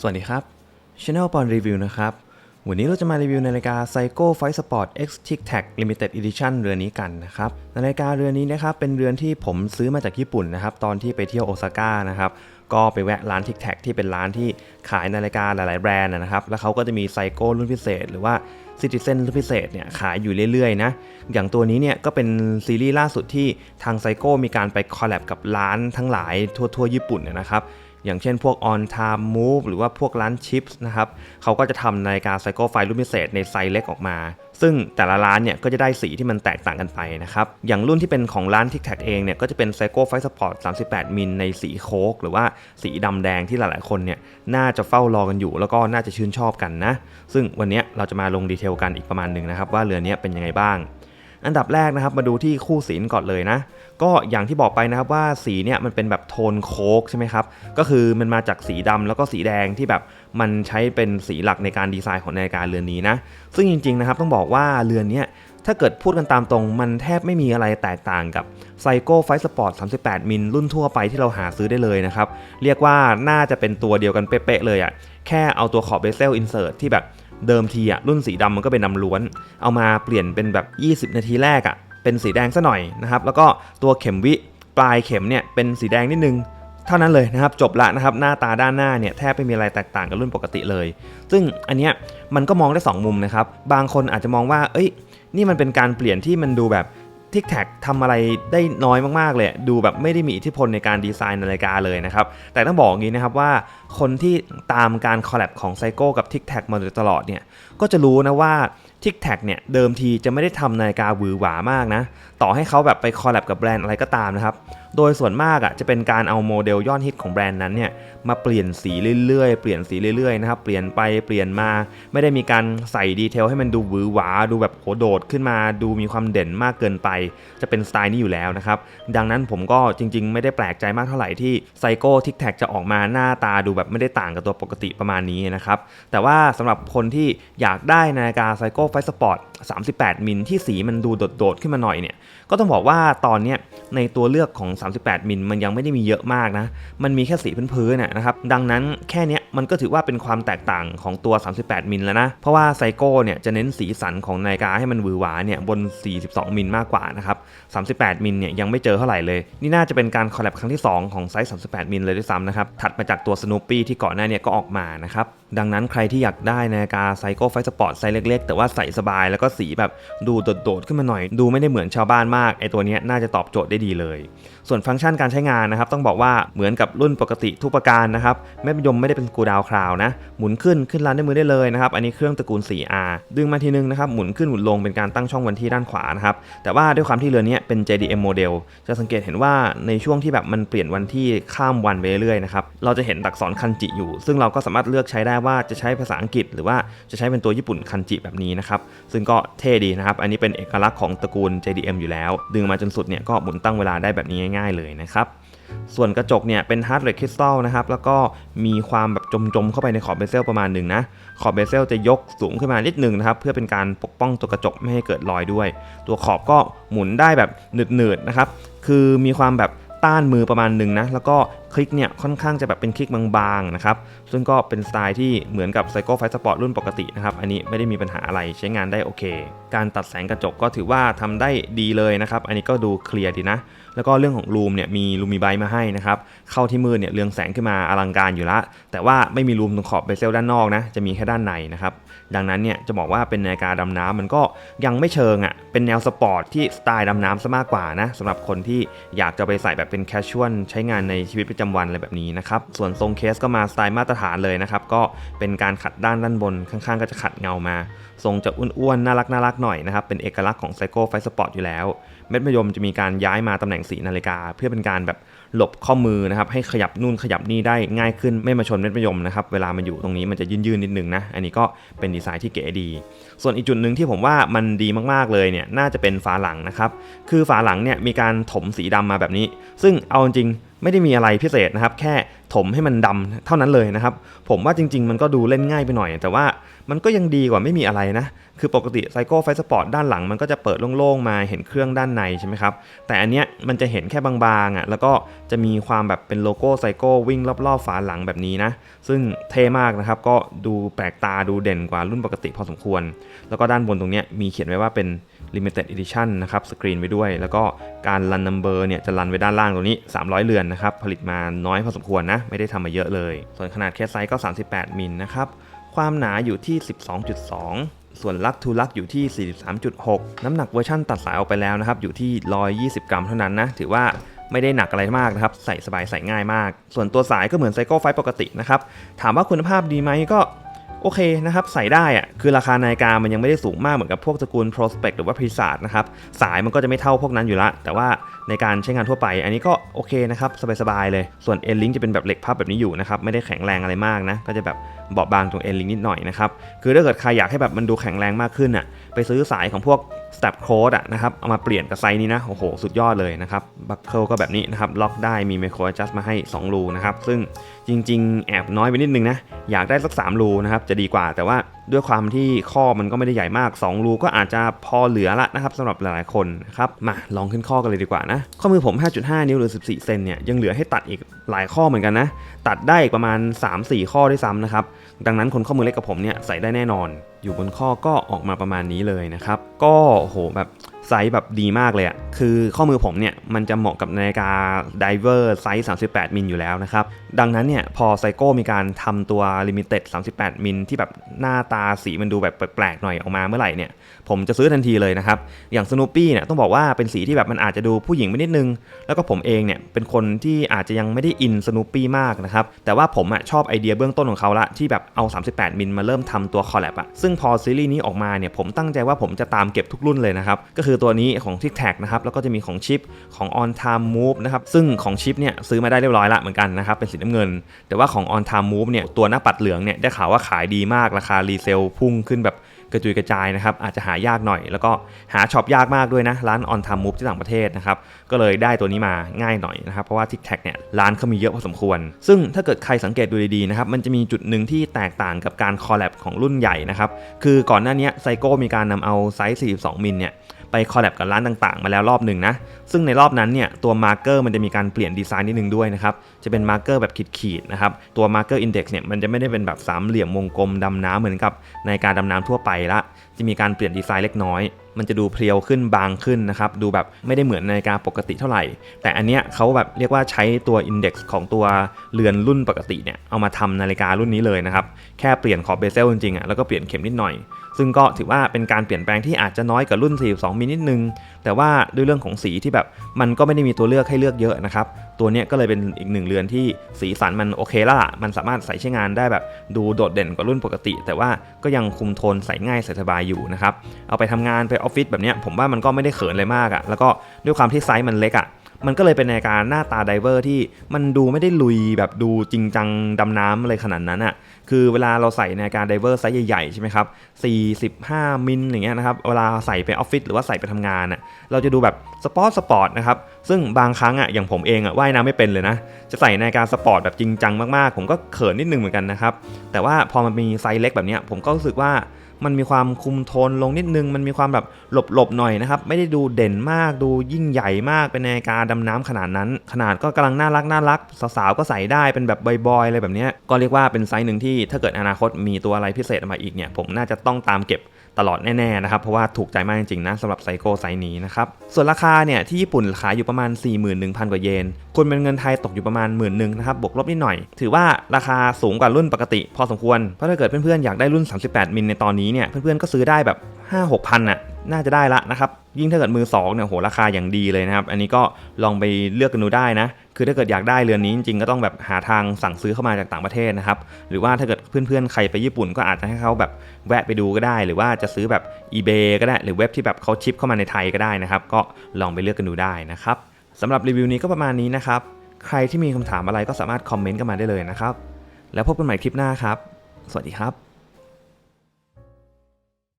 สวัสดีครับ Channel ปอนรีวิวนะครับ วันนี้เราจะมารีวิวนาฬิกา Psycho Fight Sport X Tic Tac Limited Edition เรือนนี้กันนะครับนาฬิกาเรือนนี้นะครับเป็นเรือนที่ผมซื้อมาจากญี่ปุ่นนะครับตอนที่ไปเที่ยวโอซาก้านะครับก็ไปแวะร้าน Tic Tac ที่เป็นร้านที่ขายนาฬิกาหลายๆแบรนด์นะครับแล้วเขาก็จะมี Psycho รุ่นพิเศษ หรือว่า Citizen รุ่นพิเศษเนี่ยขายอยู่เรื่อยๆนะอย่างตัวนี้เนี่ยก็เป็นซีรีส์ล่าสุดที่ทาง Psycho มีการไปคอลแลบกับร้านทั้งหลายทั่วๆ ญี่ปุ่นนนะครับ อย่างเช่นพวก on time move หรือว่าพวกร้านชิปส์นะครับเขาก็จะทำนาฬิกาไซโคไฟรุ่นพิเศษในไซส์เล็กออกมา ซึ่งแต่ละร้านเนี่ยก็จะได้สีที่มันแตกต่างกันไปนะครับ อย่างรุ่นที่เป็นของร้าน Tic Tac เองเนี่ยก็จะเป็นไซโคไฟสปอร์ต38 มิลในสีโค้กหรือว่าสีดำแดงที่หลายๆ คนเนี่ยน่าจะเฝ้ารอกันอยู่ แล้วก็น่าจะชื่นชอบกันนะ ซึ่งวันนี้เราจะมาลงดีเทลกันอีกประมาณหนึ่งนะครับว่าเรือนี้เป็นยังไงบ้าง อันดับแรกนะครับมาดูที่คู่สีก่อนเลยนะ ก็อย่างที่บอกไปนะครับว่าสีเนี่ยมันเป็นแบบโทนโคกใช่ไหมครับ ก็คือมันมาจากสีดำแล้วก็สีแดงที่แบบมันใช้เป็นสีหลักในการดีไซน์ของนาฬิกาเรือนนี้นะ ซึ่งจริงๆนะครับต้องบอกว่าเรือนนี้ถ้าเกิดพูดกันตามตรงมันแทบไม่มีอะไรแตกต่างกับ Psycho Fight Sport 38 มิลรุ่นทั่วไปที่เราหาซื้อได้เลยนะครับ เรียกว่าน่าจะเป็นตัวเดียวกันเป๊ะๆเลยอะ่ะแค่เอาตัวขอบเบเซลอินเสิร์ตที่แบบ เดิมทีอะรุ่นสีดำมันก็เป็นดำล้วน เอามาเปลี่ยนเป็นแบบ 20 นาทีแรกอะเป็นสีแดงซะหน่อยนะครับ แล้วก็ตัวเข็มวิปลายเข็มเนี่ยเป็นสีแดงนิดนึงเท่านั้นเลยนะครับจบละนะครับหน้าตาด้านหน้าเนี่ยแทบไม่มีอะไรแตกต่างกับรุ่นปกติเลย ซึ่งอันเนี้ยมันก็มองได้ 2 มุมนะครับ บางคนอาจจะมองว่า เอ้ย นี่มันเป็นการเปลี่ยนที่มันดูแบบทิกแท็กทำอะไรได้น้อยมากๆเลย ดูแบบไม่ได้มีอิทธิพลในการดีไซน์นาฬิกาเลยนะครับ แต่ต้องบอกอย่างนี้นะครับว่า คนที่ตามการคอลแลบของไซโก้กับทิกแท็กมาโดยตลอดเนี่ยก็จะรู้นะว่าทิกแท็กเนี่ยเดิมทีจะไม่ได้ทำนาฬิกาหวือหวามากนะต่อให้เขาแบบไปคอลแลบกับแบรนด์อะไรก็ตามนะครับโดยส่วนมากอะจะเป็นการเอาโมเดลยอดฮิตของแบรนด์นั้นเนี่ยมาเปลี่ยนสีเรื่อยๆ เปลี่ยนสีเรื่อยๆนะครับเปลี่ยนไปเปลี่ยนมา ไม่ได้มีการใส่ดีเทลให้มันดูหวือหวาดูแบบโหโดดขึ้นมาดูมีความเด่นมากเกินไป จะเป็นสไตล์นี้อยู่แล้วนะครับดังนั้นผมก็จริง ๆ ไม่ได้แปลกใจมากเท่าไหร่ที่ไซโก้ทิกแท็กจะออกมาหน้าตาดูแบบไม่ได้ต่างกับตัวปกติประมาณนี้นะครับ แต่ว่าสำหรับคนที่อยากได้นาฬิกาไซโก้ไฟสปอร์ต38 มิลที่สีมันดูโดดๆขึ้นมาหน่อยเนี่ย ก็ต้องบอกว่าตอนเนี้ย ในตัวเลือกของ 38 มิลมันยังไม่ได้มีเยอะมากนะ มันมีแค่สีพื้นๆน่ะนะครับ ดังนั้นแค่นี้มันก็ถือว่าเป็นความแตกต่างของตัว 38 มิลแล้วนะ เพราะว่าไซโก้เนี่ยจะเน้นสีสันของนาฬิกาให้มันหวือหวาเนี่ยบน 42 มิลมากกว่านะครับ 38 มิลเนี่ยยังไม่เจอเท่าไหร่เลย นี่น่าจะเป็นการคอลแลบครั้งที่ 2 ของไซส์ 38 มิลเลยด้วยซ้ำนะครับ ถัดมาจากตัวสโนปี้ที่ก่อนหน้าเนี่ยก็ออกมานะครับ ดังนั้นใครที่อยากได้นาฬิกาไซโก้ไฟสปอร์ตไซส์เล็กๆ แต่ว่าใส่สบายแล้วก็สีแบบดูโดดๆขึ้นมาหน่อย ดูไม่ได้เหมือนชาวบ้านมากไอตัวนี้น่าจะตอบโจทย์ได้ดีเลย ส่วนฟังก์ชันการใช้งานนะครับ ต้องบอกว่าเหมือนกับรุ่นปกติทุกประการนะครับแม่ยมไม่ได้เป็นกูดาวคราวนะหมุนขึ้นขึ้นรันด้วยมือได้เลยนะครับ อันนี้เครื่องตระกูล 4R ดึงมาทีนึงนะครับหมุนขึ้นหมุนลงเป็นการตั้งช่องวันที่ด้านขวานะครับแต่ว่าด้วยความที่เรือนนี้เป็น JDM โมเดลจะสังเกตเห็นว่าในช่วงที่แบบมันเปลี่ยนวันที่ข้ามวันไปเรื่อยๆนะครับเราจะเห็นอักษรคันจิอยู่ ซึ่งเราก็สามารถเลือกใช้ได้ว่าจะใช้ภาษาอังกฤษ หรือว่าจะใช้เป็นตัวญี่ปุ่นคันจิแบบนี้นะครับซึ่งก็เท่ดีนะครับอันนี้เป็นเอกลักษณ์ของตระกูล JDM อยู่แล้ว ดึงมาจนสุดเนี่ยก็หมุนตั้งเวลาได้แบบนี้ง่ายๆเลยนะครับ ส่วนกระจกเนี่ยเป็นฮาร์ดเรดคริสตัลนะครับ แล้วก็มีความแบบจมๆเข้าไปในขอบเบเซลประมาณหนึ่งนะ ขอบเบเซลจะยกสูงขึ้นมานิดหนึ่งนะครับ เพื่อเป็นการปกป้องตัวกระจกไม่ให้เกิดรอยด้วย ตัวขอบก็หมุนได้แบบหนืดๆนะครับ คือมีความแบบต้านมือประมาณหนึ่งนะ แล้วก็คลิกเนี่ยค่อนข้างจะแบบเป็นคลิกบางๆนะครับซึ่งก็เป็นสไตล์ที่เหมือนกับ Psycho Fight Sport รุ่นปกตินะครับอันนี้ไม่ได้มีปัญหาอะไรใช้งานได้โอเค การตัดแสงกระจกก็ถือว่าทำได้ดีเลยนะครับอันนี้ก็ดูเคลียร์ดีนะ แล้วก็เรื่องของรูมเนี่ยมีลูมิไบมาให้นะครับเข้าที่มือเนี่ยเรืองแสงขึ้นมาอลังการอยู่ละแต่ว่าไม่มีรูมตรงขอบเบเซลด้านนอกนะจะมีแค่ด้านในนะครับดังนั้นเนี่ยจะบอกว่าเป็นนาฬิกาดำน้ำมันก็ยังไม่เชิงอะ่ะเป็นแนวสปอร์ตที่สไตล์ดำน้ำซะมากกว่านะสำหรับคนที่อยากจะไปใส่แบบเป็นแคชชวลใช้งานในชีวิตประจำวันอะไรแบบนี้นะครับ ส่วนทรงเคสก็มาสไตล์มาตรฐานเลยนะครับ ก็เป็นการขัดด้านด้านบนข้างๆ ก็จะขัดเงามา ทรงจะอ้วนๆ น่ารักน่ารักหน่อยนะครับ เป็นเอกลักษณ์ของไซโก้ไฟสปอร์ตอยู่แล้ว เม็ดมะยมจะมีการย้ายมาตำแหน่งสีนาฬิกา เพื่อเป็นการแบบหลบข้อมือนะครับให้ขยับนู่นขยับนี่ได้ง่ายขึ้นไม่มาชนเม็ดมะยมนะครับเวลามันอยู่ตรงนี้มันจะยืนๆนิดนึงนะอันนี้ก็เป็นดีไซน์ที่เก๋ดี ส่วนอีกจุดหนึ่งที่ผมว่ามันดีมากๆเลยเนี่ยน่าจะเป็นฝาหลังนะครับคือฝาหลังเนี่ยมีการถมสีดำมาแบบนี้ ซึ่งเอาจริง ไม่ได้มีอะไรพิเศษนะครับ แค่ถมให้มันดำเท่านั้นเลยนะครับ ผมว่าจริง ๆ มันก็ดูเล่นง่ายไปหน่อย แต่ว่ามันก็ยังดีกว่าไม่มีอะไรนะ คือปกติไซโก้ไฟสปอร์ตด้านหลังมันก็จะเปิดโล่งๆมาเห็นเครื่องด้านในใช่ไหมครับ แต่อันเนี้ยมันจะเห็นแค่บางๆอะแล้วก็จะมีความแบบเป็นโลโก้ไซโก้วิ่งรอบๆฝาหลังแบบนี้นะ ซึ่งเท่มากนะครับ ก็ดูแปลกตาดูเด่นกว่ารุ่นปกติพอสมควร แล้วก็ด้านบนตรงเนี้ยมีเขียนไว้ว่าเป็น limited edition นะครับสกรีนไว้ด้วย แล้วก็การรันนัมเบอร์เนี่ยจะรันไว้ด้านล่างตรงนี้ 300 เรือนนะครับ ผลิตมาน้อยพอสมควรนะ ไม่ได้ทำมาเยอะเลย ส่วนขนาดแคสไซส์ก็ 38 มิลนะครับความหนาอยู่ที่ 12.2ส่วนลักทูลักอยู่ที่ 43.6 น้ำหนักเวอร์ชั่นตัดสายออกไปแล้วนะครับ อยู่ที่ 120 กรัมเท่านั้นนะ ถือว่าไม่ได้หนักอะไรมากนะครับ ใส่สบายใส่ง่ายมาก ส่วนตัวสายก็เหมือนไซโก้ไฟปกตินะครับ ถามว่าคุณภาพดีไหมก็ โอเคนะครับใส่ได้อะคือราคานาฬิกามันยังไม่ได้สูงมากเหมือนกับพวกตระกูล Prospect หรือว่า p r e s a r นะครับสายมันก็จะไม่เท่าพวกนั้นอยู่ละ แต่ว่าในการใช้งานทั่วไป อันนี้ก็โอเคนะครับสบายๆเลยส่วน N Link จะเป็นแบบเหล็กพับแบบนี้อยู่นะครับไม่ได้แข็งแรงอะไรมากนะก็จะแบบเบาบางตรง N Link นิดหน่อยนะครับคือถ้าเกิดใครอยากให้แบบมันดูแข็งแรงมากขึ้นอะไปซื้อสายของพวก Step Code อะนะครับเอามาเปลี่ยนกับไซส์นี้นะโอ้โหสุดยอดเลยนะครับบัคเกิลก็แบบนี้นะครับล็อกได้มี Micro Adjust มาให้ 2 รูนะครับ ซึ่งจริง ๆ แอบน้อยไปนิดนึงนะ อยากได้สัก 3 รูนะครับ จะดีกว่าแต่ว่าด้วยความที่ข้อมันก็ไม่ได้ใหญ่มาก 2 รูก็อาจจะพอเหลือละนะครับสำหรับหลายๆคนนะครับมาลองขึ้นข้อกันเลยดีกว่านะ ข้อมือผม 5.5 นิ้วหรือ 14 เซนเนี่ยยังเหลือให้ตัดอีกหลายข้อเหมือนกันนะ ตัดได้อีกประมาณ 3-4 ข้อด้วยซ้ำนะครับ ดังนั้นคนข้อมือเล็กกับผมเนี่ยใส่ได้แน่นอน อยู่บนข้อก็ออกมาประมาณนี้เลยนะครับ ก็โหแบบไซส์แบบดีมากเลยอะคือข้อมือผมเนี่ยมันจะเหมาะกับนาฬิกาไดเวอร์ไซส์ 38 มิลอยู่แล้วนะครับ ดังนั้นเนี่ยพอไซโก้มีการทำตัวลิมิเต็ด 38 มิลที่แบบหน้าตาสีมันดูแบบแปลกๆหน่อยออกมาเมื่อไหร่เนี่ย ผมจะซื้อทันทีเลยนะครับ อย่างส n นปี้เนี่ยต้องบอกว่าเป็นสีที่แบบมันอาจจะดูผู้หญิงไปนิดนึง แล้วก็ผมเองเนี่ยเป็นคนที่อาจจะยังไม่ได้อินส n นปี้มากนะครับ แต่ว่าผมอะชอบไอเดียเบื้องต้นของเขาละที่แบบเอา 38 มิลมาเริ่มทำตัวคอลแลบอะซึ่งพอซีรีส์นี้ออกมาเนี่ยผมตั้งใจว่าผมจะตามเก็บทุกรุ่นเลยนะครับ ก็คือตัวนี้ของ Tic Tac นะครับ แล้วก็จะมีของชิปของ On Time Move นะครับ ซึ่งของชิปเนี่ยซื้อมาได้เรียบร้อยละเหมือนกันนะครับ เป็นสีน้ำเงิน แต่ว่าของ On Time Move เนี่ยตัวหน้าปัดเหลืองเนี่ยได้ข่าวว่าขายดีมากราคารีเซลพุ่งขึ้นแบบ กระจุยกระจายนะครับอาจจะหายากหน่อย แล้วก็หาช็อปยากมากด้วยนะร้าน On Time Move ที่ต่างประเทศนะครับก็เลยได้ตัวนี้มาง่ายหน่อยนะครับเพราะว่า Tic Tac เนี่ยร้านเขามีเยอะพอสมควร ซึ่งถ้าเกิดใครสังเกตดูดีๆนะครับมันจะมีจุดหนึ่งที่แตกต่างกับการคอลแลบของรุ่นใหญ่นะครับคือก่อนหน้านี้ไซโก้มีการนำเอาไซส์ 42 มิลเนี่ยไปคอลแลบกับร้านต่างๆ มาแล้วรอบหนึ่งนะ ซึ่งในรอบนั้นเนี่ยตัวมาร์เกอร์มันจะมีการเปลี่ยนดีไซน์นิดนึงด้วยนะครับจะเป็นมาร์เกอร์แบบขีดๆนะครับ ตัวมาร์เกอร์อินเด็กซ์เนี่ยมันจะไม่ได้เป็นแบบสามเหลี่ยมวงกลมดำน้ำเหมือนกับในการดำน้ำทั่วไปละ จะมีการเปลี่ยนดีไซน์เล็กน้อย มันจะดูเพรียวขึ้นบางขึ้นนะครับ ดูแบบไม่ได้เหมือนนาฬิกาปกติเท่าไหร่ แต่อันเนี้ยเขาแบบเรียกว่าใช้ตัวอินเด็กซ์ของตัวเรือนรุ่นปกติเนี่ยเอามาทำนาฬิการุ่นนี้เลยนะครับ แค่เปลี่ยนขอบเบเซลจริงๆอะแล้วก็เปลี่ยนเข็มนิดหน่อยซึ่งก็ถือว่าเป็นการเปลี่ยนแปลงที่อาจจะน้อยกว่ารุ่น 42มินิดนึง แต่ว่าด้วยเรื่องของสีที่แบบมันก็ไม่ได้มีตัวเลือกให้เลือกเยอะนะครับ ตัวเนี้ยก็เลยเป็นอีกหนึ่งเรือนที่สีสันมันโอเคและล่ะมันสามารถใส่ใช้งานได้แบบดูโดดเด่นกว่ารุ่นปกติ แต่ว่าก็ยังคุมโทนใส่ง่ายใส่สบายอยู่นะครับ เอาไปทำงานไปออฟฟิศแบบเนี้ยผมว่ามันก็ไม่ได้เขินอะไรมากอะ่ะแล้วก็ด้วยความที่ไซส์มันเล็กอะ่ะ มันก็เลยเป็นในการหน้าตาไดเวอร์ที่มันดูไม่ได้ลุยแบบดูจริงจังดำน้ำอะไรขนาดนั้นอะ่ะคือเวลาเราใส่ในการไดเวอร์ไซส์ใหญ่ๆใช่ไหมครับ45 มิลอย่างเงี้ยนะครับเวลาใส่ไปออฟฟิศหรือว่าใส่ไปทำงานอะเราจะดูแบบสปอร์ตสปอร์ตนะครับซึ่งบางครั้งอะอย่างผมเองอะว่ายน้ำไม่เป็นเลยนะ จะใส่ในการสปอร์ตแบบจริงจังมากๆ ผมก็เขินนิดนึงเหมือนกันนะครับแต่ว่าพอมันมีไซส์เล็กแบบเนี้ยผมก็รู้สึกว่า มันมีความคุมโทนลงนิดนึง มันมีความแบบหลบๆหน่อยนะครับ ไม่ได้ดูเด่นมากดูยิ่งใหญ่มากเป็นนาฬิกาดำน้ำขนาดนั้น ขนาดก็กำลังน่ารักน่ารัก สาวๆก็ใส่ได้เป็นแบบบอยๆอะไรแบบนี้ก็เรียกว่าเป็นไซส์หนึ่งที่ถ้าเกิดอนาคตมีตัวอะไรพิเศษออกมาอีกเนี่ยผมน่าจะต้องตามเก็บ ตลอดแน่ๆนะครับ เพราะว่าถูกใจมากจริงๆนะสำหรับไซโก้ไซนี้นะครับ ส่วนราคาเนี่ยที่ญี่ปุ่นขายอยู่ประมาณ 41,000 กว่าเยนคุณเป็นเงินไทยตกอยู่ประมาณหมื่นหนึ่งนะครับบวกลบนิดหน่อย ถือว่าราคาสูงกว่ารุ่นปกติ พอสมควร เพราะถ้าเกิดเพื่อนๆอยากได้รุ่น 38 มิลในตอนนี้เนี่ยเพื่อนๆก็ซื้อได้แบบ 5-6พันอะน่าจะได้ละนะครับยิ่งถ้าเกิดมือ2เนี่ยโหราคาอย่างดีเลยนะครับอันนี้ก็ลองไปเลือกกันดูได้นะ คือถ้าเกิดอยากได้เรือนนี้จริงๆก็ต้องแบบหาทางสั่งซื้อเข้ามาจากต่างประเทศนะครับหรือว่าถ้าเกิดเพื่อนๆใครไปญี่ปุ่นก็อาจจะให้เขาแบบแวะไปดูก็ได้ หรือว่าจะซื้อแบบ eBay ก็ได้ หรือเว็บที่แบบเขาชิปเข้ามาในไทยก็ได้นะครับ ก็ลองไปเลือกกันดูได้นะครับสำหรับรีวิวนี้ก็ประมาณนี้นะครับใครที่มีคำถามอะไรก็สามารถคอมเมนต์กันมาได้เลยนะครับแล้วพบกันใหม่คลิปหน้าครับ สวัสดีครับ